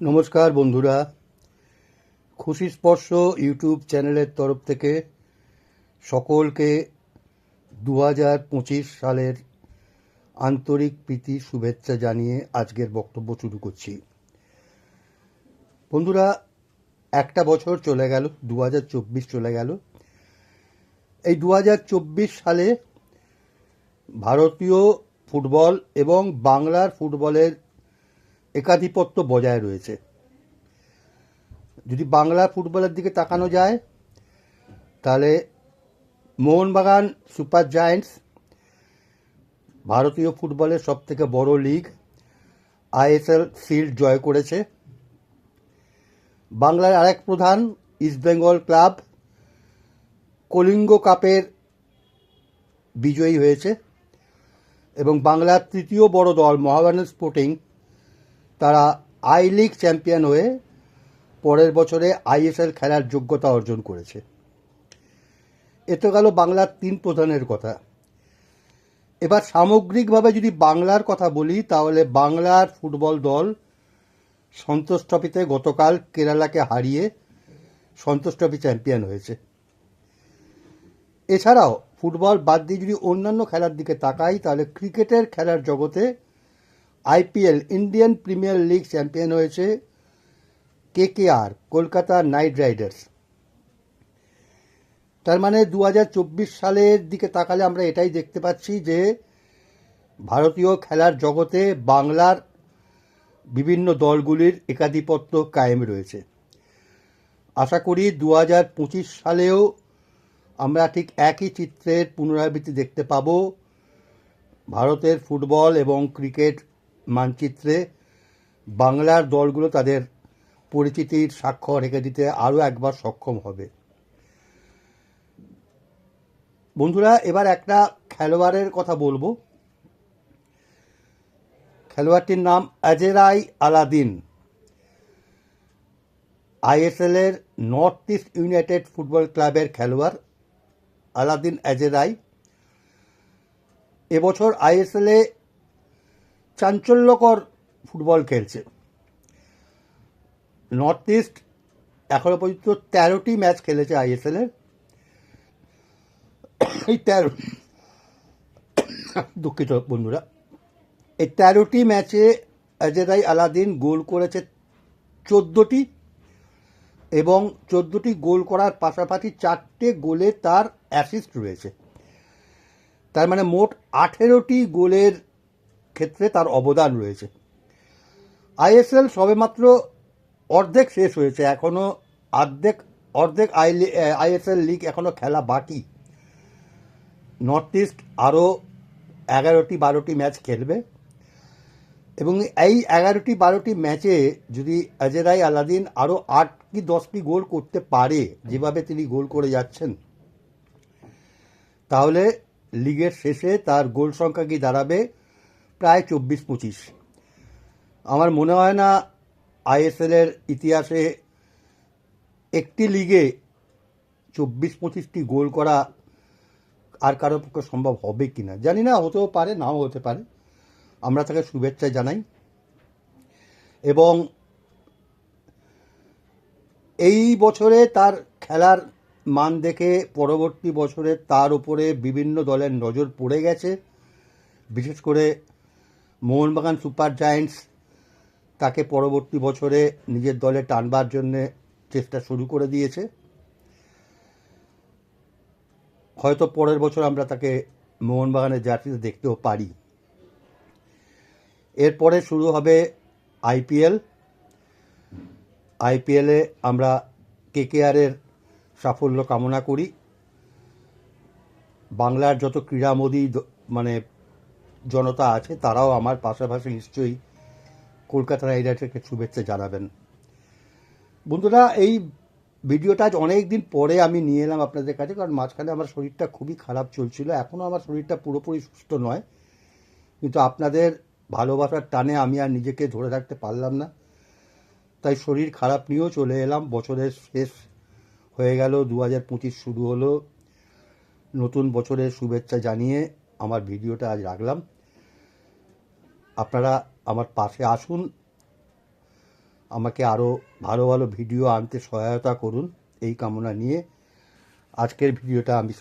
নমস্কার বন্ধুরা। খুশি স্পর্শ ইউটিউব চ্যানেলের তরফ থেকে সকলকে দু হাজার পঁচিশ সালের আন্তরিক প্রীতি, শুভেচ্ছা জানিয়ে আজকের বক্তব্য শুরু করছি। বন্ধুরা, একটা বছর চলে গেল দু হাজার চব্বিশ চলে গেল। এই দু হাজার চব্বিশ সালে ভারতীয় ফুটবল এবং বাংলার ফুটবলের একাধিপত্য বজায় রয়েছে। যদি বাংলা ফুটবলের দিকে তাকানো যায়, তাহলে মোহনবাগান সুপার জায়ান্টস, ভারতীয় ফুটবলের সবথেকে বড় লিগ, আইএসএল শিল্ড জয় করেছে। বাংলার আরেক প্রধান ইস্টবেঙ্গল ক্লাব, কলিঙ্গ কাপের বিজয়ী হয়েছে এবং বাংলার তৃতীয় বড় দল মহাবাগান স্পোর্টিং তারা আই লিগ চ্যাম্পিয়ন হয়ে পরের বছরে আইএসএল খেলার যোগ্যতা অর্জন করেছে। এ তো গেল বাংলার তিন প্রধানের কথা। এবার সামগ্রিকভাবে যদি বাংলার কথা বলি, তাহলে বাংলার ফুটবল দল সন্তোষ ট্রফিতে গতকাল কেরালাকে হারিয়ে সন্তোষ ট্রফি চ্যাম্পিয়ন হয়েছে। এছাড়াও ফুটবল বাদ দিয়ে যদি অন্যান্য খেলার দিকে তাকাই, তাহলে ক্রিকেটের খেলার জগতে IPL, Indian Premier League champion হয়েছে কেকেআর, কলকাতা নাইট রাইডার্স। তার মানে দু হাজার চব্বিশ সালের দিকে তাকালে আমরা এটাই দেখতে পাচ্ছি যে ভারতীয় খেলার জগতে বাংলার বিভিন্ন দলগুলির একাধিপত্য কায়েম রয়েছে। আশা করি দু হাজার পঁচিশ সালেও আমরা ঠিক একই চিত্রের পুনরাবৃত্তি দেখতে পাব। ভারতের ফুটবল এবং ক্রিকেট মানচিত্রে বাংলার দলগুলো তাদের পরিচিতির স্বাক্ষর রেখে দিতে আরও একবার সক্ষম হবে। বন্ধুরা, এবার একটা খেলোয়াড়ের কথা বলব। খেলোয়াড়টির নাম আজেরাই আলাদিন। আইএসএল এর নর্থ ইস্ট ইউনাইটেড ফুটবল ক্লাবের খেলোয়াড় আলাদিন আজেরাই। এবছর আইএসএল চাঞ্চল্যকর ফুটবল খেলছে। নর্থ ইস্ট এখনও পর্যন্ত তেরোটি ম্যাচ খেলেছে আইএসএল এর। এই তেরো দুঃখিত বন্ধুরা, এই তেরোটি ম্যাচে আজেরাই আলাদিন গোল করেছে চোদ্দোটি এবং চোদ্দোটি গোল করার পাশাপাশি চারটে গোলে তার অ্যাসিস্ট রয়েছে। তার মানে মোট আঠেরোটি গোলের ক্ষেত্রে তার অবদান রয়েছে। আইএসএল সবেমাত্র অর্ধেক শেষ হয়েছে এখনও অর্ধেক অর্ধেক আই আইএসএল লিগ এখনও খেলা বাকি। নর্থ ইস্ট আরও এগারোটি, বারোটি ম্যাচ খেলবে। এবং এই এগারোটি, বারোটি ম্যাচে যদি আজেরাই আলাদিন আরও আট কি দশটি গোল করতে পারে, যেভাবে তিনি গোল করে যাচ্ছেন, তাহলে লিগের শেষে তার গোল সংখ্যা কি দাঁড়াবে? প্রায় চব্বিশ পঁচিশ। আমার মনে হয় না আইএসএলের ইতিহাসে একটি লিগে চব্বিশ পঁচিশটি গোল করা আর কারোর পক্ষে সম্ভব হবে কি না জানি না, হতেও পারে, নাও হতে পারে। আমরা তাকে শুভেচ্ছা জানাই। এবং এই বছরে তার খেলার মান দেখে পরবর্তী বছরে তার উপরে বিভিন্ন দলের নজর পড়ে গেছে। বিশেষ করে মোহনবাগান সুপার জায়ান্টস তাকে পরবর্তী বছরে নিজের দলে টানবার জন্যে চেষ্টা শুরু করে দিয়েছে। হয়তো পরের বছর আমরা তাকে মোহনবাগানের জার্সিতে দেখতেও পারি। এরপরে শুরু হবে আইপিএল। আইপিএলে আমরা কেকেআরের সাফল্য কামনা করি। বাংলার যত ক্রীড়ামোদী মানে জনতা আছে, তারাও আমার পাশাপাশি নিশ্চয়ই কলকাতা রাইডার্সকে শুভেচ্ছা জানাবেন। বন্ধুরা, এই ভিডিওটা আজ অনেক দিন পরে আমি নিয়ে এলাম আপনাদের কাছে, কারণ মাঝখানে আমার শরীরটা খুবই খারাপ চলছিল এখনও আমার শরীরটা পুরোপুরি সুস্থ নয়। কিন্তু আপনাদের ভালোবাসার টানে আমি আর নিজেকে ধরে রাখতে পারলাম না। তাই শরীর খারাপ নিয়েও চলে এলাম, বছরের শেষ হয়ে গেল, দু হাজার পঁচিশ শুরু হলো। নতুন বছরের শুভেচ্ছা জানিয়ে আমার ভিডিওটা আজ রাখলাম। আপনারা আমার পাশে আসুন। আমাকে আরও ভালো ভালো ভিডিও আনতে সহায়তা করুন এই কামনা নিয়ে। আজকের ভিডিওটা আমি